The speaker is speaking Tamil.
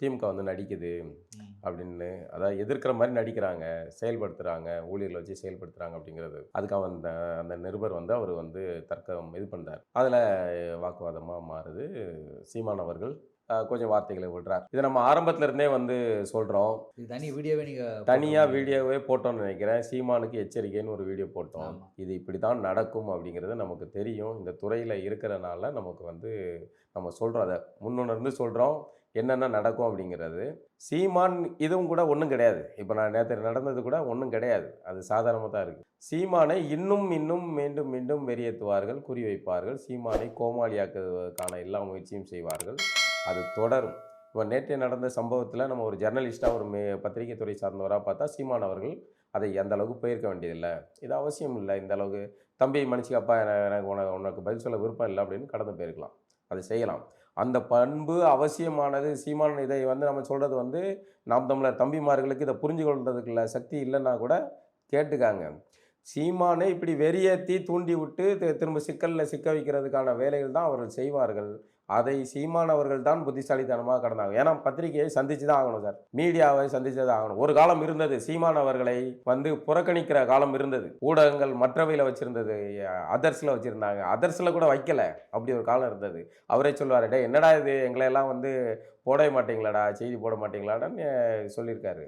திமுக வந்து நடிக்குது அப்படின்னு அதாவது எதிர்க்கிற மாதிரி நடிக்கிறாங்க செயல்படுத்துகிறாங்க ஊழியர்களை வச்சு செயல்படுத்துகிறாங்க அப்படிங்கிறது. அதுக்கு அவன் அந்த அந்த நிருபர் வந்து அவர் வந்து தர்க்கம் இது பண்ணுறார் அதில் வாக்குவாதமாக மாறுது. சீமான் அவர்கள் கொஞ்சம் வார்த்தைகளை விடுறார். இதை நம்ம ஆரம்பத்துல இருந்தே வந்து சொல்கிறோம் இது தனி வீடியோவே நீங்க தனியாக வீடியோவே போட்டோம்னு நினைக்கிறேன். சீமானுக்கு எச்சரிக்கைன்னு ஒரு வீடியோ போட்டோம். இது இப்படி தான் நடக்கும் அப்படிங்கிறது நமக்கு தெரியும். இந்த துறையில் இருக்கிறனால நமக்கு வந்து நம்ம சொல்கிறோம் அதை முன்னுணர்ந்து சொல்கிறோம் என்னென்ன நடக்கும் அப்படிங்கிறது. சீமான் இதுவும் கூட ஒன்றும் கிடையாது. இப்போ நான் நேற்று நடந்தது கூட ஒன்றும் கிடையாது. அது சாதாரணமாக தான் இருக்குது சீமானை இன்னும் இன்னும் மீண்டும் மீண்டும் வெறியேற்றுவார்கள் குறிவைப்பார்கள் சீமானை கோமாளியாக்குவதற்கான எல்லா முயற்சியும் செய்வார்கள். அது தொடரும். இப்போ நேற்று நடந்த சம்பவத்தில் நம்ம ஒரு ஜெர்னலிஸ்ட்டாக ஒரு மே பத்திரிகை துறை சார்ந்தவராக பார்த்தா சீமான் அவர்கள் அதை அந்த அளவுக்கு போயிருக்க வேண்டியதில்லை. இது அவசியம் இல்லை. இந்த அளவுக்கு தம்பி மனுஷிக்கு எனக்கு எனக்கு உனக்கு உனக்கு பதில் சொல்ல விருப்பம் இல்லை அப்படின்னு கடந்து போயிருக்கலாம். அதை செய்யலாம். அந்த பண்பு அவசியமானது. சீமான் இதை வந்து நம்ம சொல்கிறது வந்து நாம் தமிழர் தம்பிமார்களுக்கு இதை புரிஞ்சு கொள்றதுக்குள்ள சக்தி இல்லைன்னா கூட கேட்டுக்காங்க. சீமானை இப்படி வெறியேற்றி தூண்டி விட்டு திரும்ப சிக்கலில் சிக்க வைக்கிறதுக்கான வேலைகள் தான் அவர்கள் செய்வார்கள். அதை சீமான் அவர்கள் தான் புத்திசாலித்தனமாக கடந்தாங்க ஏன்னா பத்திரிகையை சந்திச்சு தான் ஆகணும் சார். மீடியாவை சந்திச்சு தான் ஆகணும். ஒரு காலம் இருந்தது. சீமான் அவர்களை வந்து புறக்கணிக்கிற காலம் இருந்தது. ஊடகங்கள் மற்றவையில் வச்சிருந்தது. அதர்ஸில் வச்சுருந்தாங்க. அதர்ஸில் கூட வைக்கல. அப்படி ஒரு காலம் இருந்தது. அவரே சொல்லுவார் டே என்னடா இது? எங்களை எல்லாம் வந்து போடவே மாட்டீங்களாடா? செய்தி போட மாட்டீங்களாடான்னு சொல்லியிருக்காரு.